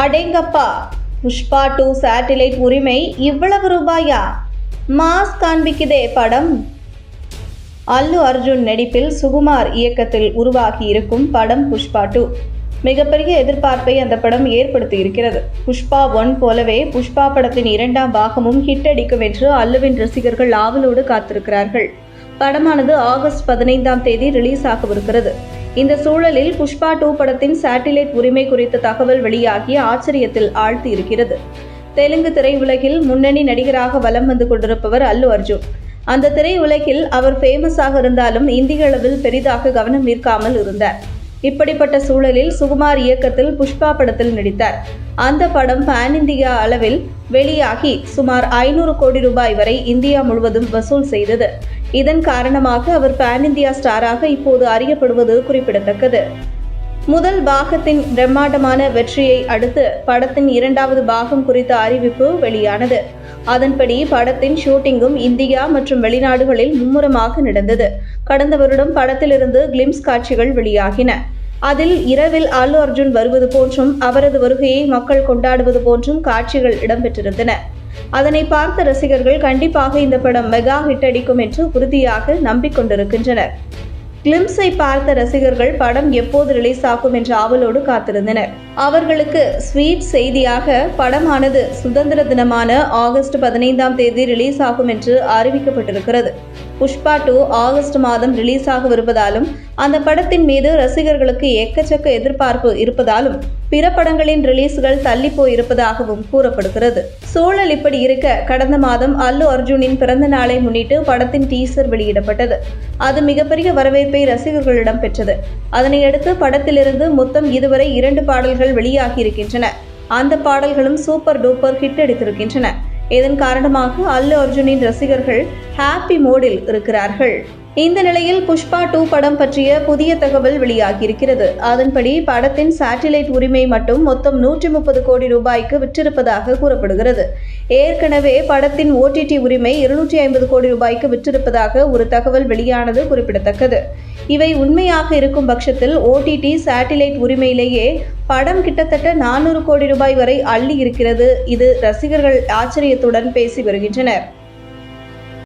அடேங்கப்பா. Pushpa two satellite உரிமை இவ்வளவு ரூபாயா? மாஸ் காண்பிக்குதே படம். அல்லு அர்ஜுன் நடிப்பில் சுகுமார் இயக்கத்தில் உருவாகி இருக்கும் படம் புஷ்பா டூ. மிகப்பெரிய எதிர்பார்ப்பை அந்த படம் ஏற்படுத்தி இருக்கிறது. புஷ்பா ஒன் போலவே புஷ்பா படத்தின் இரண்டாம் பாகமும் ஹிட் அடிக்கும் என்று அல்லுவின் ரசிகர்கள் ஆவலோடு காத்திருக்கிறார்கள். படமானது ஆகஸ்ட் பதினைந்தாம் தேதி ரிலீஸ் ஆகவிருக்கிறது. இந்த சூழலில் புஷ்பா டூ படத்தின் சேட்டிலைட் உரிமை குறித்த தகவல் வெளியாகி ஆச்சரியத்தில் ஆழ்த்தி இருக்கிறது தெலுங்கு திரையுலகில் முன்னணி நடிகராக வலம் வந்து கொண்டிருப்பவர் அல்லு அர்ஜுன். அந்த திரையுலகில் அவர் ஃபேமஸாக இருந்தாலும் இந்திய அளவில் பெரிதாக கவனம் ஈர்க்காமல் இருந்தார். இப்படிப்பட்ட சூழலில் சுகுமார் இயக்கத்தில் புஷ்பா படத்தில் நடித்தார். அந்த படம் பேன் இந்தியா அளவில் வெளியாகி சுமார் ஐநூறு கோடி ரூபாய் வரை இந்தியா முழுவதும் வசூல் செய்தது. இதன் காரணமாக அவர் பேன் இந்தியா ஸ்டாராக இப்போது அறியப்படுவது குறிப்பிடத்தக்கது. முதல் பாகத்தின் பிரம்மாண்டமான வெற்றியை அடுத்து படத்தின் இரண்டாவது பாகம் குறித்த அறிவிப்பு வெளியானது. அதன்படி படத்தின் ஷூட்டிங்கும் இந்தியா மற்றும் வெளிநாடுகளில் மும்முரமாக நடந்தது. கடந்த வருடம் படத்திலிருந்து கிளிம்ஸ் காட்சிகள் வெளியாகின. அதில் இரவில் அல்லு அர்ஜுன் வருவது போன்றும் அவரது வருகையை மக்கள் கொண்டாடுவது போன்றும் காட்சிகள் இடம்பெற்றிருந்தன. அதனை பார்த்த ரசிகர்கள் கண்டிப்பாக இந்த படம் மெகா ஹிட் அடிக்கும் என்று உறுதியாக நம்பிக்கொண்டிருக்கின்றனர். கிளிம்ஸை பார்த்த ரசிகர்கள் படம் எப்போது ரிலீஸ் ஆகும் என்ற ஆவலோடு காத்திருந்தனர். அவர்களுக்கு ஸ்வீட் செய்தியாக படமானது சுதந்திர தினமான ஆகஸ்ட் பதினைந்தாம் தேதி ரிலீஸ் ஆகும் என்று அறிவிக்கப்பட்டிருக்கிறது. புஷ்பா டூ ஆகஸ்ட் மாதம் ரிலீஸ் ஆகவிருப்பதாலும் அந்த படத்தின் மீது ரசிகர்களுக்கு எக்கச்சக்க எதிர்பார்ப்பு இருப்பதாலும் பிற படங்களின் ரிலீஸ்கள் தள்ளி போயிருப்பதாகவும் கூறப்படுகிறது. சூழல் இப்படி இருக்க கடந்த மாதம் அல்லு அர்ஜுனின் பிறந்த நாளை முன்னிட்டு படத்தின் டீசர் வெளியிடப்பட்டது. அது மிகப்பெரிய வரவேற்பை ரசிகர்களிடம் பெற்றது. அதனையடுத்து படத்திலிருந்து மொத்தம் இதுவரை இரண்டு பாடல்கள் வெளியாகியிருக்கின்றன. அந்த பாடல்களும் சூப்பர் டூப்பர் ஹிட் அடித்திருக்கின்றன. இதன் காரணமாக அல்லு அர்ஜுனின் ரசிகர்கள் ஹாப்பி மோடில் இருக்கிறார்கள். இந்த நிலையில் புஷ்பா டூ படம் பற்றிய புதிய தகவல் வெளியாகியிருக்கிறது. அதன்படி படத்தின் சேட்டிலைட் உரிமை மட்டும் மொத்தம் நூற்றி முப்பது கோடி ரூபாய்க்கு விற்றிருப்பதாக கூறப்படுகிறது. ஏற்கனவே படத்தின் ஓடிடி உரிமை இருநூற்றி ஐம்பது கோடி ரூபாய்க்கு விற்றிருப்பதாக ஒரு தகவல் வெளியானது குறிப்பிடத்தக்கது. இவை உண்மையாக இருக்கும் பட்சத்தில் ஓடிடி சேட்டிலைட் உரிமையிலேயே படம் கிட்டத்தட்ட நானூறு கோடி ரூபாய் வரை அள்ளி இருக்கிறது. இது ரசிகர்கள் ஆச்சரியத்துடன் பேசி வருகின்றனர்.